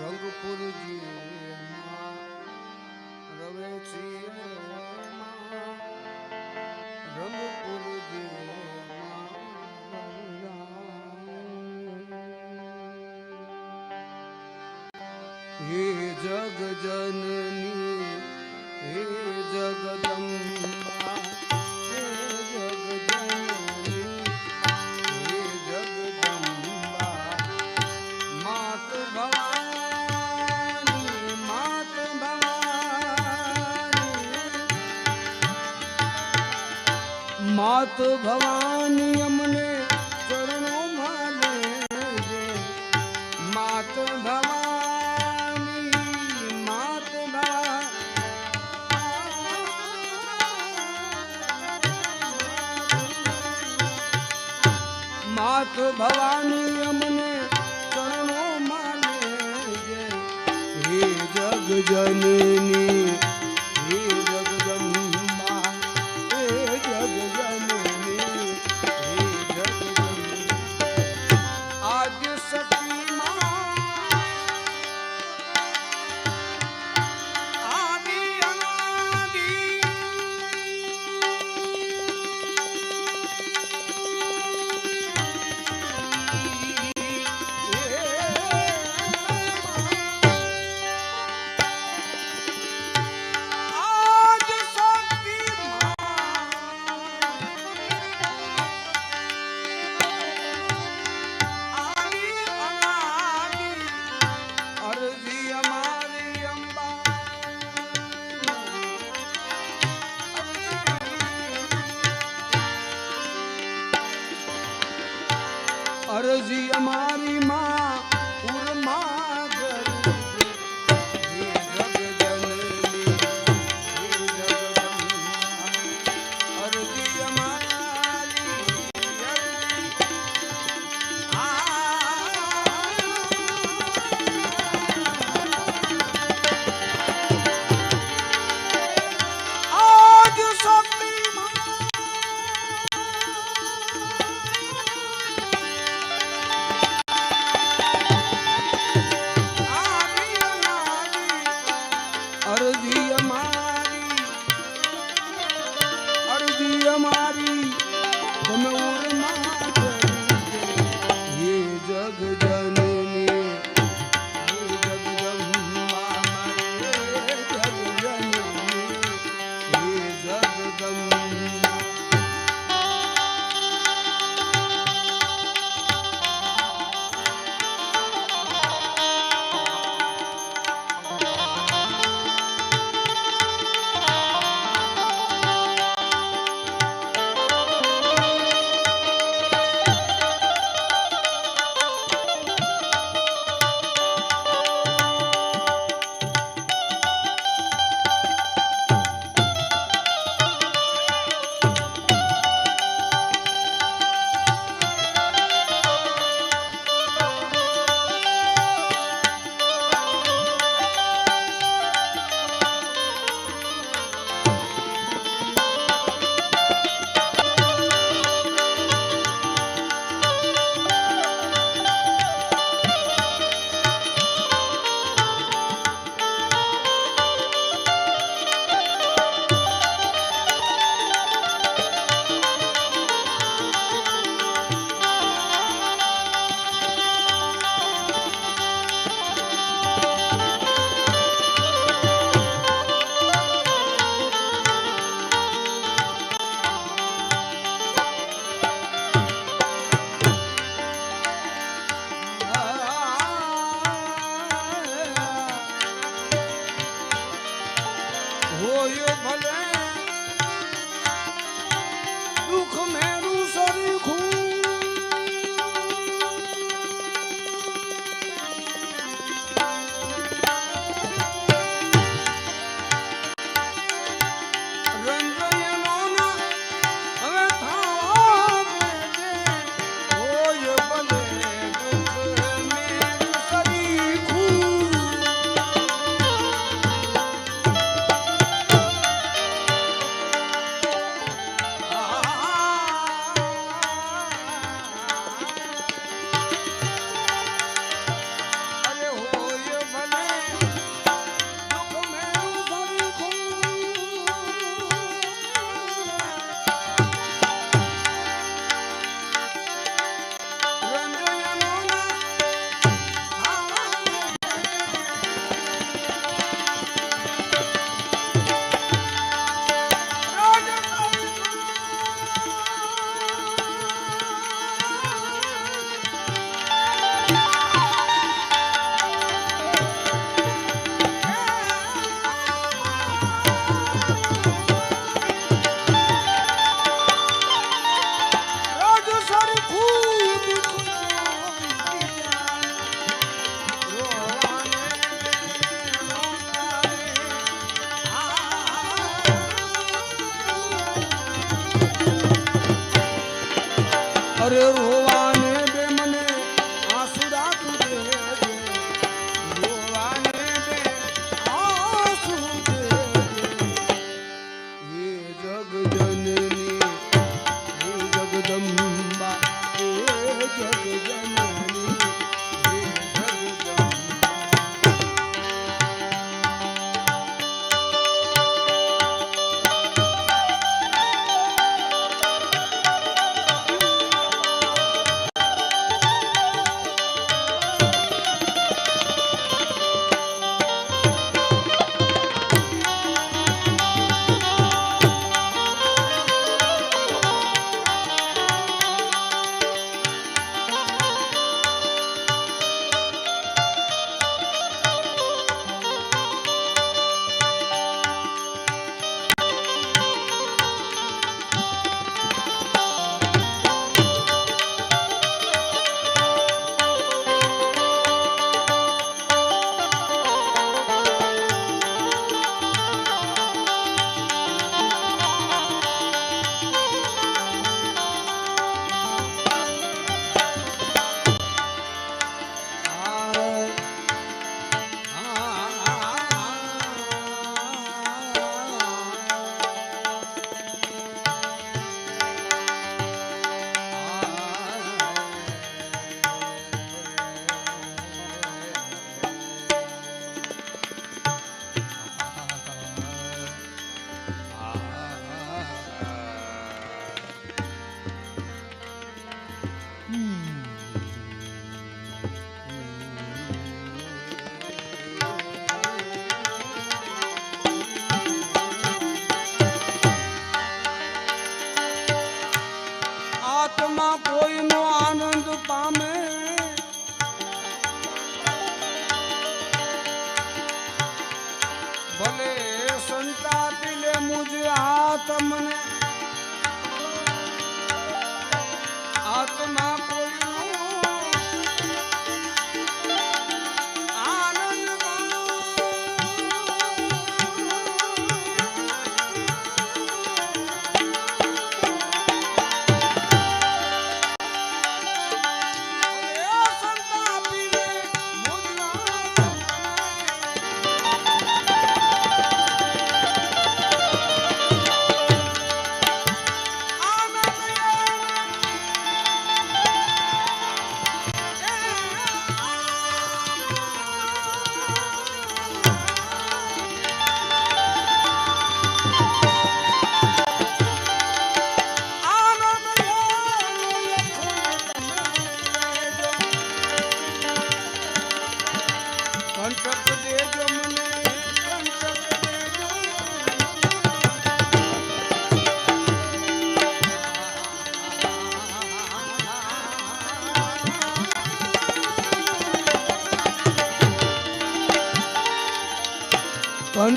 રંગપુરજી ભવાની અમને ચરણોમાં લેજે હે જગ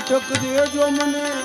કંટક દેજો મને.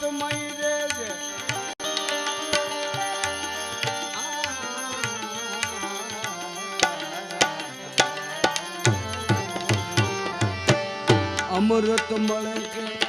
અમૃતમય રેજે અમૃત મળે કે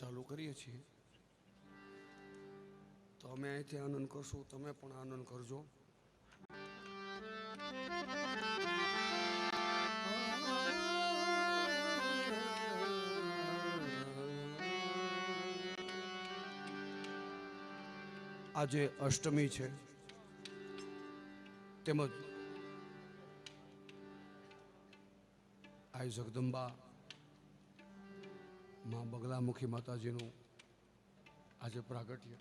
ચાલુ કરીએ છીએ. તો અમે અહીંથી આનંદ કરશું, તમે પણ આનંદ કરજો. આજે અષ્ટમી છે. તેમજ આ જગદંબા માં બગલામુખી માતાજીનું આજે પ્રાગટ્ય.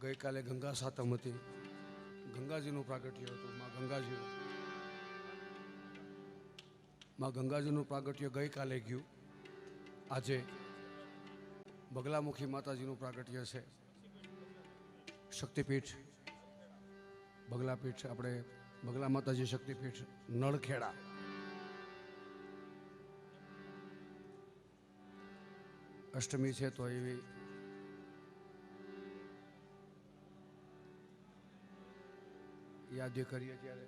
ગઈકાલે ગંગા સાતમ હતી. ગંગાજીનું પ્રાગટ્ય હતું, માં ગંગાજીનું. માં ગંગાજીનું પ્રાગટ્ય ગઈકાલે ગયું. આજે બગલામુખી માતાજીનું પ્રાગટ્ય છે. શક્તિપીઠ, બગલાપીઠ, આપણે બગલા માતાજી શક્તિપીઠ, નળખેડા. અષ્ટમી છે તો એવી યાદ કરીએ ત્યારે.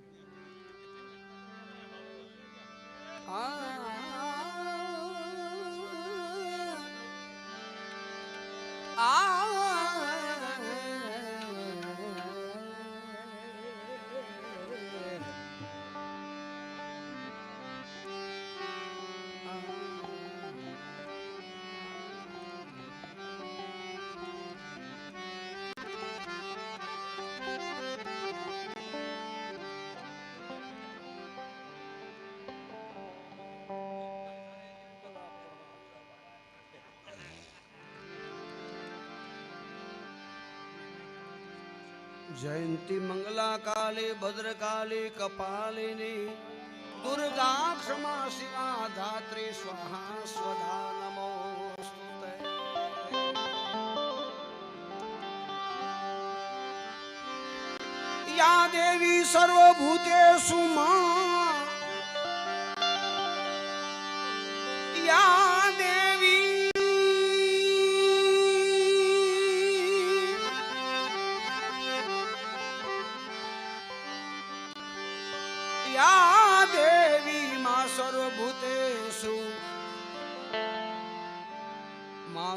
જયંતી મંગલા કાલી ભદ્રકાલી, કપાલિની દુર્ગા ક્ષમા શિવા ધાત્રી સ્વાહા સ્વધા નમો યા દેવી સર્વભૂતે મા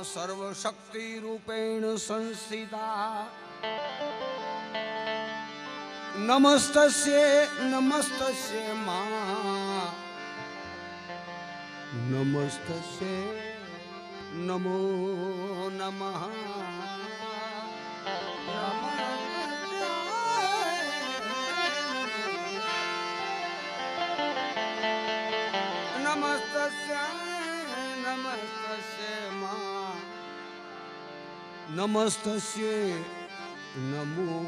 માં સર્વશક્તિ રૂપેણ સંસ્થિતા નમસ્તસ્ય નમસ્તસ્યમાં નમસ્તસ્ય નમો નમઃ નમસ્તસ્ય નમો